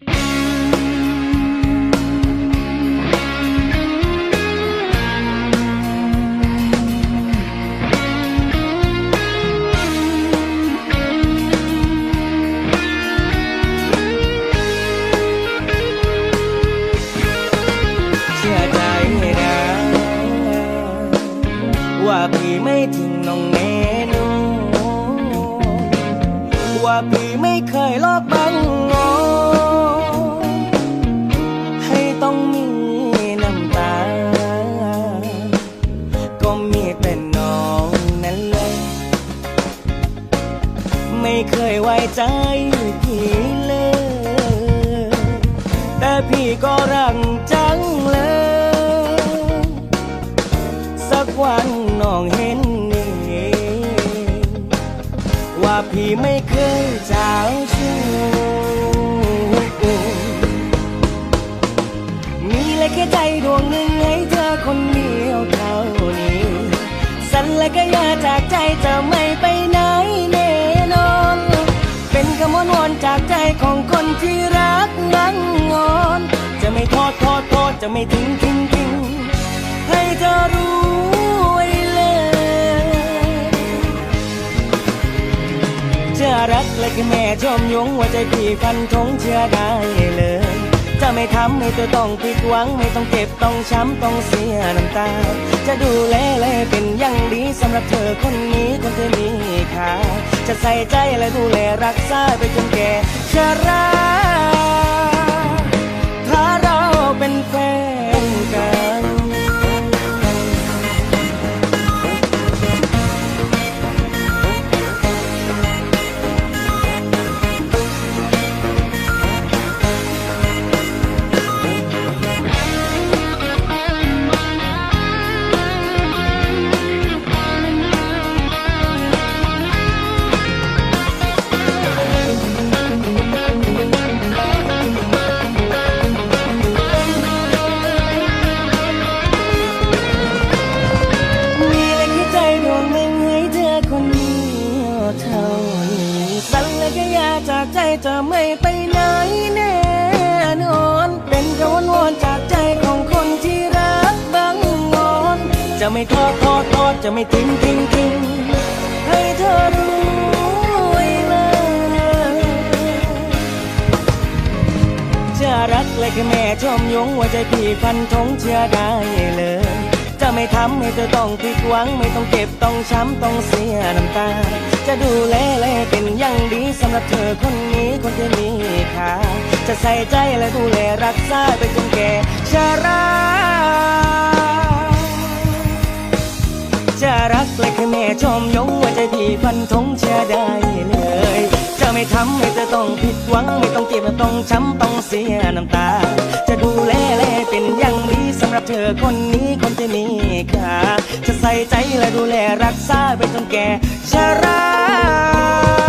เใจพี่เลย แต่พี่ก็รักจังเลย สักวันน้องเห็นเองว่าพี่ไม่เคยเจ้าชู้มีเลยแค่ใจดวงหนึ่งให้เธอคนเดียวเท่านี้ สัญและก็อยาจากใจจะไม่ไป เป็นวนจากใจของคนที่รักนั้นงอน จะไม่ทอดทอดทอดจะไม่ทิ้งทิ้งทิ้งให้เธอรู้ไว้เลยจะรักและแค่แม่ชมยงว่าใจพี่พันธงเชื่อได้เลย จะไม่ทำให้เธอต้องผิดหวัง ไม่ต้องเจ็บต้องช้ำต้องเสียน้ำตา จะดูแลและเป็นอย่างดีสำหรับเธอคนนี้คนที่มีค่า จะใส่ใจและดูแลรักษาไปจนแก่ชราถ้า จะไม่ทิ้งทิ้งทิ้งให้เธอรู้ไว้เลยจะรักและแค่แม่ชมยงว่าใจพี่พันธงเชื่อได้เลย จะไม่ทำให้เธอต้องผิดหวัง ไม่ต้องเจ็บต้องช้ำต้องเสียน้ำตา จะดูแลและเป็นอย่างดีสำหรับเธอคนนี้คนที่มีค่าจะใส่ใจและดูแลรักษาไปจนแก่ชรา จะรักและแค่แม่ชมยงว่าใจพี่ฟันทงเชื่อได้เลย จะไม่ทำให้เธอต้องผิดหวัง ไม่ต้องเจ็บต้องช้ำต้องเสียน้ำตา จะดูแลแลเป็นอย่างดีสำหรับเธอคนนี้คนที่มีค่าจะใส่ใจและดูแลรักษาไปจนแก่ชรา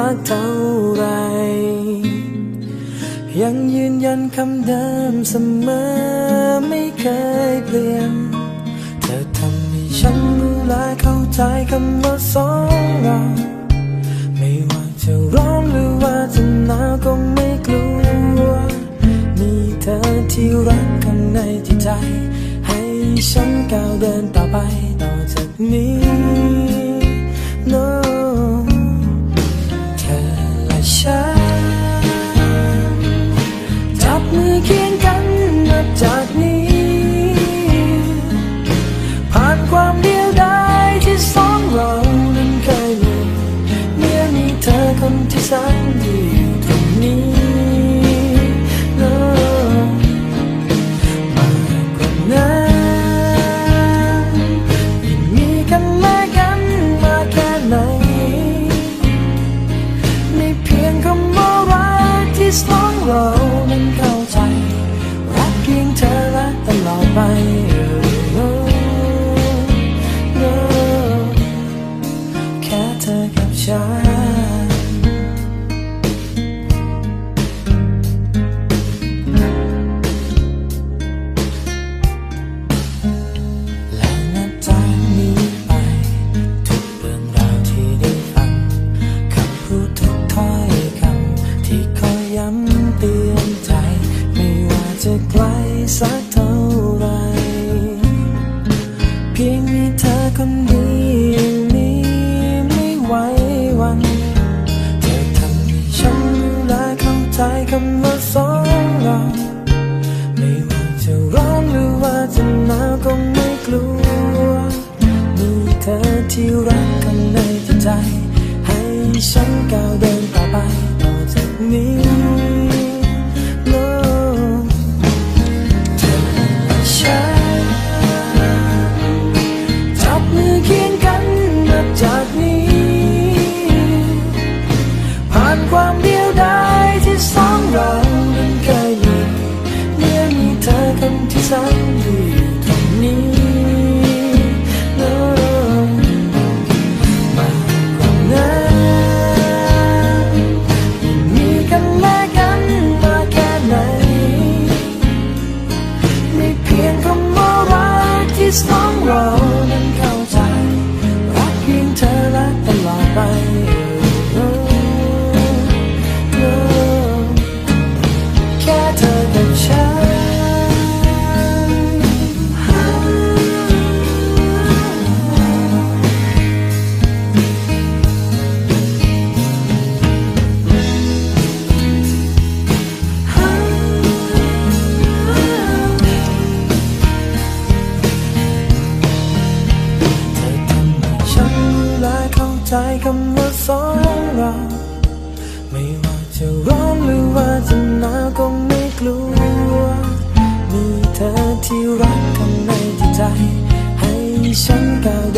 สักเท่าไร ยังยืนยันคำเดิมเสมอไม่เคยเปลี่ยน เธอทำให้ฉันรู้และเข้าใจคำว่าสองเรา ไม่ว่าจะร้อนหรือว่าจะหนาวก็ไม่กลัว มีเธอที่รักข้างในที่ใจ ให้ฉันก้าวเดินต่อไปต่อจากนี้ 想你 like I'm the song. someday. 你想到。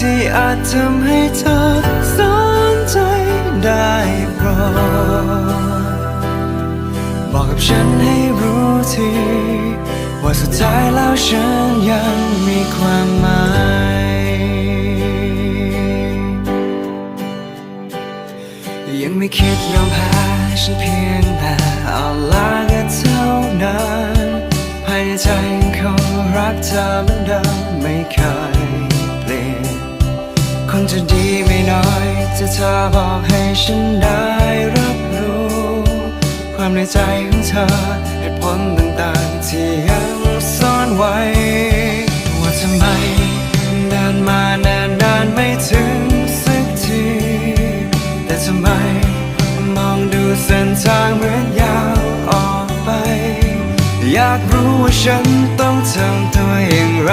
ที่อาจทำให้เธอสนใจได้โปรดบอกกับฉันให้รู้ทีว่าสุดท้ายแล้วฉันยังมีความหมายยังไม่คิดยอมแพ้ฉันเพียงแต่เอาลาก็เท่านั้นภายในใจยังคงรักเธอเหมือนเดิมไม่เคย จะดีไม่น้อยจะเธอบอกให้ฉันได้รับรู้ ความในใจของเธอเหตุผลต่างๆที่ยังซ่อนไว้ ว่าทำไมเดินมานานนานไม่ถึงสักที แต่ทำไมมองดูเส้นทางเหมือนยาวออกไป อยากรู้ว่าฉันต้องทำตัวอย่างไร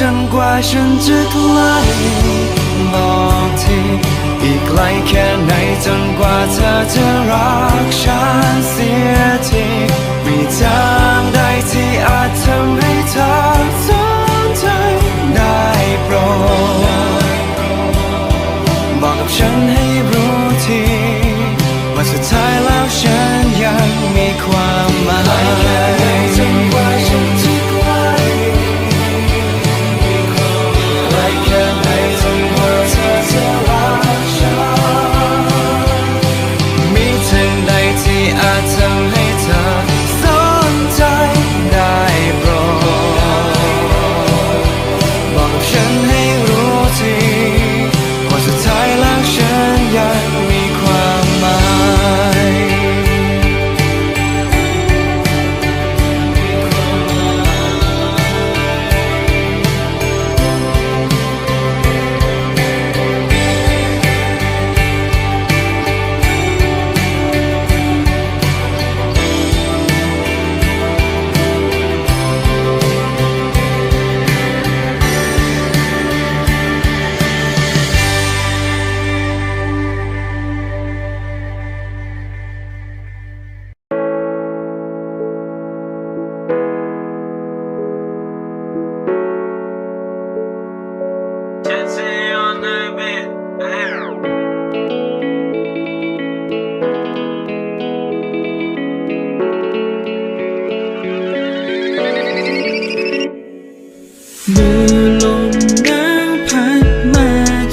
จนกว่าฉันจะไกลบอกทีอีกไกลแค่ไหนจนกว่าเธอจะรักฉันเสียทีมีทาง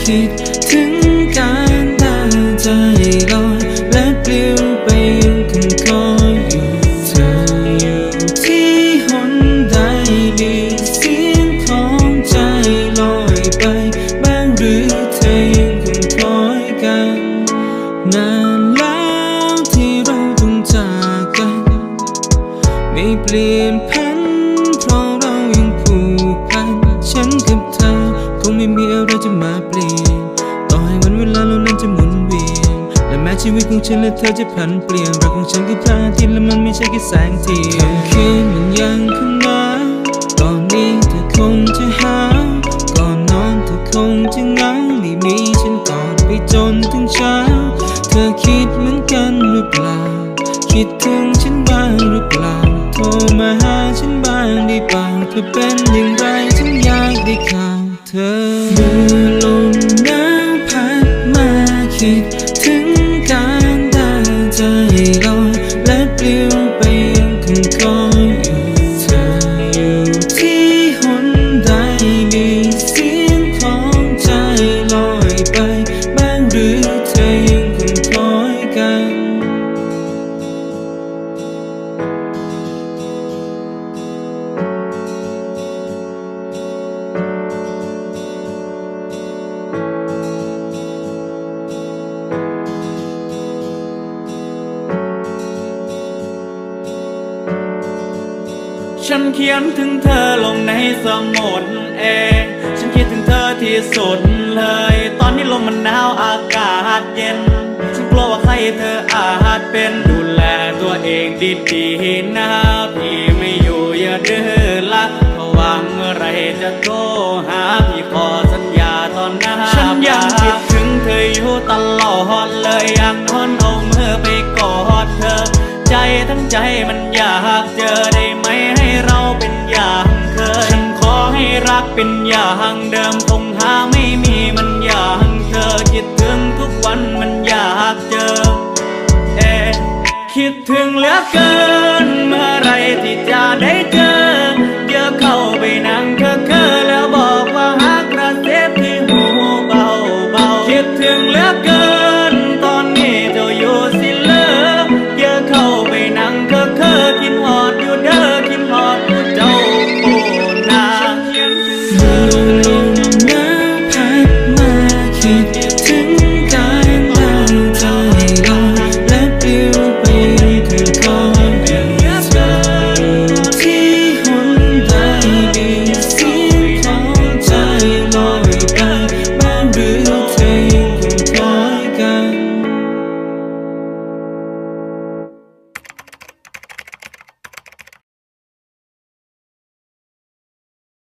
จิตถึง ชีวิตของฉันและเธอจะผันเปลี่ยนรักของฉันคือพระอาทิตย์และมันไม่ใช่แค่แสงเทียนคำคืนมันยังคงหนาตอนนี้เธอคงจะหา ก่อนนอนเธอคงจะเหงาไม่มีฉันกอนไปจนถึงเช้า เธอคิดเหมือนกันหรือเปล่า คิดถึงฉันบ้างหรือเปล่า โทรมาหาฉันบ้างได้เปล่าเธอเป็นอย่างไร ฉันเขียนถึงเธอลงในสมุดเองฉันคิดถึงเธอที่สุดเลย ตอนนี้ลมมันหนาวอากาศเย็น ฉันกลัวว่าใครเธออาจเป็นดูแลตัวเองดีๆนะพี่ไม่อยู่อย่าดื้อละเพราะว่างเมื่อไรจะโทรหาพี่ขอสัญญาตอนหน้าฉันยังคิดถึงเธออยู่ตลอดเลยอยากทนเอามือไปกอดเธอ ใจทั้งใจมันอยากเจอได้ เป็นอย่างเดิมคงหาไม่มีมันอยากเธอคิดถึงทุกวันมันอยากเจอ เอ คิดถึงเหลือเกิน เมื่อไรที่จะได้เจอ